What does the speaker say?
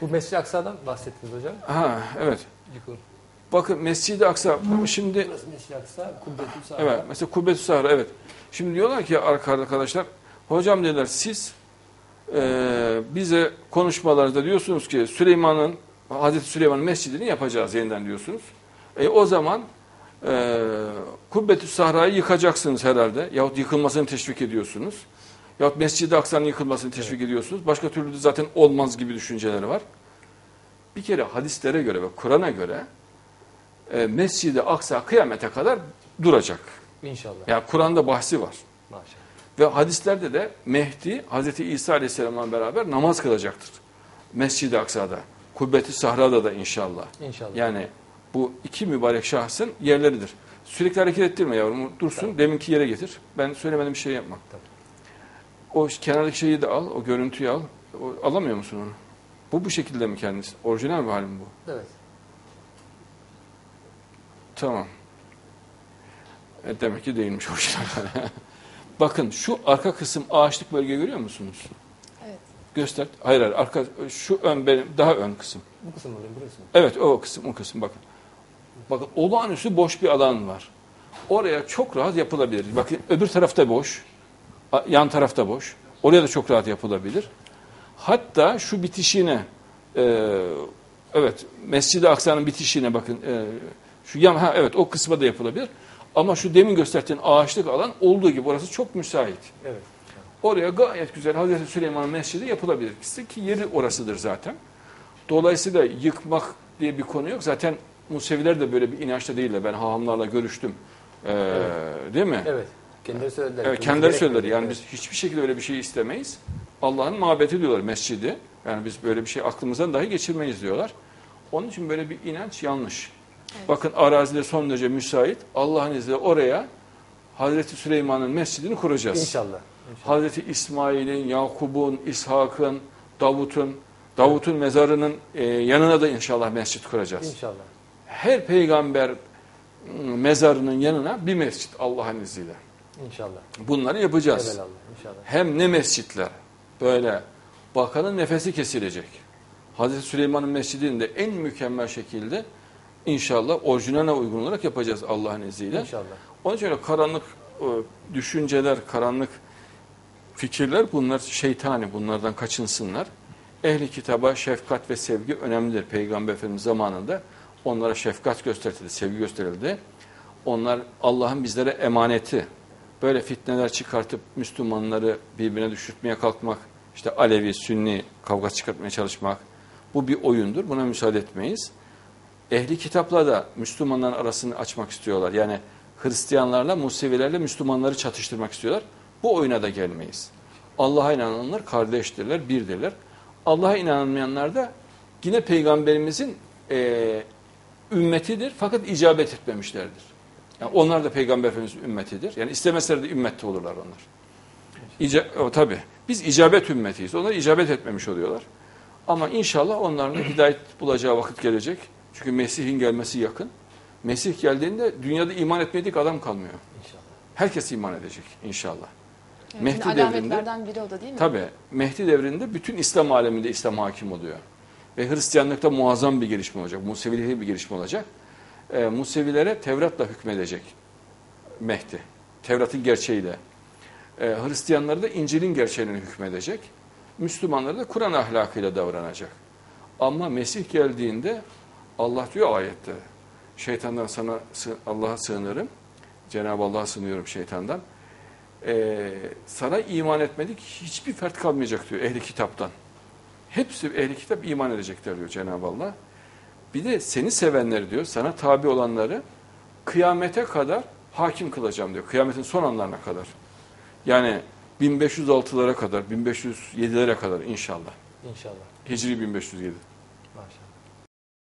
Bu Mescid-i Aksa'dan bahsettiniz hocam. Ha evet. Yıkıl. Bakın Mescid-i Aksa şimdi Burası Mescid-i Aksa, Kubbetül Sahra. evet mesela Kubbetü Sahra evet. Şimdi diyorlar ki arka- arkadaşlar hocam dediler siz e, bize konuşmalarınızda diyorsunuz ki Süleyman'ın Hazreti Süleyman'ın mescidini yapacağız yeniden diyorsunuz. E, o zaman e, Kubbetü Sahra'yı yıkacaksınız herhalde yahut yıkılmasını teşvik ediyorsunuz. Yahut Mescid-i Aksa'nın yıkılmasını teşvik ediyorsunuz. Başka türlü de zaten olmaz gibi düşünceleri var. Bir kere hadislere göre ve Kur'an'a göre e, Mescid-i Aksa kıyamete kadar duracak. İnşallah. Yani Kur'an'da bahsi var. Maşallah. Ve hadislerde de Mehdi Hz. İsa Aleyhisselam'la beraber namaz kılacaktır. Mescid-i Aksa'da. Kubbeti Sahra'da da inşallah. İnşallah. Yani bu iki mübarek şahsın yerleridir. Sürekli hareket ettirme yavrum. Dursun. Tamam. Deminki yere getir. Ben söylemediğim bir şey yapma. Tamam. O kenardaki şeyi de al. O görüntüyü al. O, alamıyor musun onu? Bu bu şekilde mi kendisi? Orijinal bir halim bu. Evet. Tamam. E, demek ki değilmiş orijinal. Bakın şu arka kısım ağaçlık bölge görüyor musunuz? Evet. Göster. Hayır hayır arka şu ön benim daha ön kısım. Bu kısım oluyor, burası mı? Evet o kısım o kısım bakın. Bakın olağanüstü boş bir alan var. Oraya çok rahat yapılabilir. Bakın öbür tarafta boş. Yan tarafta boş. Oraya da çok rahat yapılabilir. Hatta şu bitişine e, evet Mescid-i Aksa'nın bitişine bakın e, şu yan ha evet o kısma da yapılabilir. Ama şu demin gösterdiğin ağaçlık alan olduğu gibi orası çok müsait. Evet. Oraya gayet güzel Hazreti Süleyman Mescidi yapılabilir. Ki yeri orasıdır zaten. Dolayısıyla yıkmak diye bir konu yok. Zaten Museviler de böyle bir inançta değiller. Ben hahamlarla görüştüm. Ee, Değil mi? Evet. Kendileri söylediler. Evet, kendileri söylediler. Yani biz hiçbir şekilde öyle bir şey istemeyiz. Allah'ın mabeti diyorlar mescidi. Yani biz böyle bir şey aklımızdan dahi geçirmeyiz diyorlar. Onun için böyle bir inanç yanlış. Evet. Bakın arazide son derece müsait. Allah'ın izniyle oraya Hazreti Süleyman'ın mescidini kuracağız. İnşallah. İnşallah. Hazreti İsmail'in, Yakub'un, İshak'ın, Davut'un, Davut'un mezarının e, yanına da inşallah mescit kuracağız. İnşallah. Her peygamber mezarının yanına bir mescit Allah'ın izniyle. İnşallah. Bunları yapacağız. Evelallah. İnşallah. Hem ne mescitler böyle bakanın nefesi kesilecek. Hazreti Süleyman'ın mescidini de en mükemmel şekilde inşallah orijinaline uygun olarak yapacağız Allah'ın izniyle. İnşallah. Onun için öyle karanlık e, düşünceler, karanlık fikirler bunlar şeytani, bunlardan kaçınsınlar. Ehli kitaba şefkat ve sevgi önemlidir. Peygamber Efendimiz zamanında onlara şefkat gösterildi, sevgi gösterildi. Onlar Allah'ın bizlere emaneti. Böyle fitneler çıkartıp Müslümanları birbirine düşürtmeye kalkmak, işte Alevi, Sünni kavga çıkartmaya çalışmak bu bir oyundur. Buna müsaade etmeyiz. Ehli kitapla da Müslümanların arasını açmak istiyorlar. Yani Hristiyanlarla, Musevilerle Müslümanları çatıştırmak istiyorlar. Bu oyuna da gelmeyiz. Allah'a inananlar kardeştirler, birdirler. Allah'a inanmayanlar da yine Peygamberimizin e, ümmetidir fakat icabet etmemişlerdir. Yani onlar da Peygamber Efendimiz'in ümmetidir. Yani istemeseler de ümmette olurlar onlar. İca, o, tabii. Biz icabet ümmetiyiz. Onlar icabet etmemiş oluyorlar. Ama inşallah onların da hidayet bulacağı vakit gelecek. Çünkü Mesih'in gelmesi yakın. Mesih geldiğinde dünyada iman etmedik adam kalmıyor. İnşallah. Herkes iman edecek inşallah. Evet, Mehdi devrinde- biri o da değil mi? Tabi Mehdi devrinde bütün İslam aleminde İslam hakim oluyor. Ve Hristiyanlıkta muazzam bir gelişme olacak. Musevilikte bir gelişme olacak. Ee, Musevilere Tevrat'la hükmedecek Mehdi. Tevrat'ın gerçeğiyle. Ee, Hristiyanları da İncil'in gerçeğine hükmedecek. Müslümanları da Kur'an ahlakıyla davranacak. Ama Mesih geldiğinde Allah diyor ayette şeytandan sana Allah'a sığınırım. Cenab-ı Allah'a sığınıyorum şeytandan. Ee, sana iman etmedik hiçbir fert kalmayacak diyor ehli kitaptan. Hepsi ehli kitap iman edecekler diyor Cenab-ı Allah. Bir de seni sevenleri diyor, sana tabi olanları kıyamete kadar hakim kılacağım diyor. Kıyametin son anlarına kadar. Yani 1506'lara kadar, 1507'lere kadar inşallah. İnşallah. Hicri 1507. Maşallah.